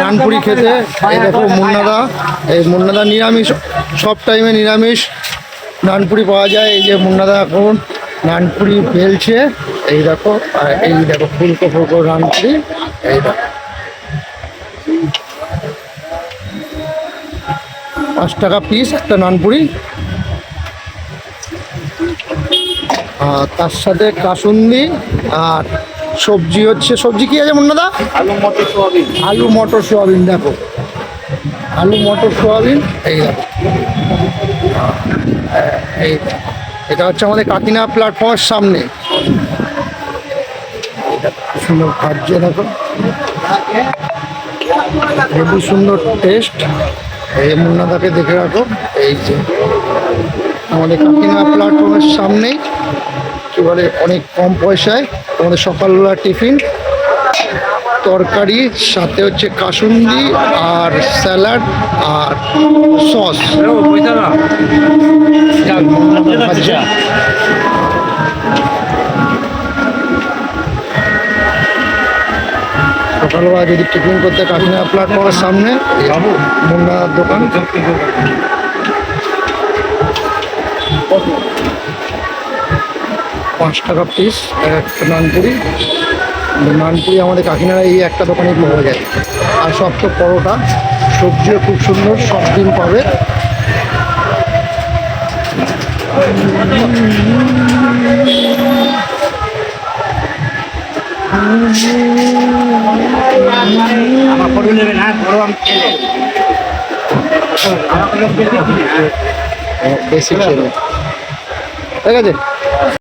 নানপুরি খেতে। এই দেখো মুন্নাদা। এই মুন্নাদা নিরামিষ সব টাইমে নিরামিষ। নানপুরি পাওয়া যায় এই যে মুন্নাদা এখন নানপুরি বেলছে। এই দেখো আর এই দেখো ফুলকো ফুলকো নানপুরি। এই দেখো। পাঁচ টাকা পিস একটা নানপুরি। আর তার সাথে কাসুন্দি আর সবজি হচ্ছে সবজি কি আছে মুন্নাদা আলু মটর সোয়াবিন। আলু মটর সোয়াবিন দেখো। আলু মটর সোয়াবিন এই দেখো। এই এটা হচ্ছে আমাদের কাকিনা প্ল্যাটফর্মের সামনে। সুন্দর খাদ্য দেখো। খুবই সুন্দর টেস্ট এই মুন্নাদাকে দেখে রাখো। এই যে আমাদের কাকিনা প্ল্যাটফর্মের সামনেই। কি বলে অনেক কম পয়সায়। আমাদের সকালবেলা টিফিন, তরকারি, সাথে হচ্ছে কাসুন্দি আর স্যালাড আর সস। সকালবেলা যদি টিফিন করতে কাকিনা প্ল্যাটফর্মের সামনে বাবু মুন্নার দোকান। পাঁচ টাকা পিস একটা নানপুরি। নানপুরি আমাদের কাকিনাড়া এই একটা দোকানে পাওয়া যায় আর সব তো পরোটা সবজিও খুব সুন্দর সব দিন পাবে। আমার ফটো নেবেন হ্যাঁ ফটো আমি খেলে। বেশি কিনে, হ্যাঁ। ঠিক আছে?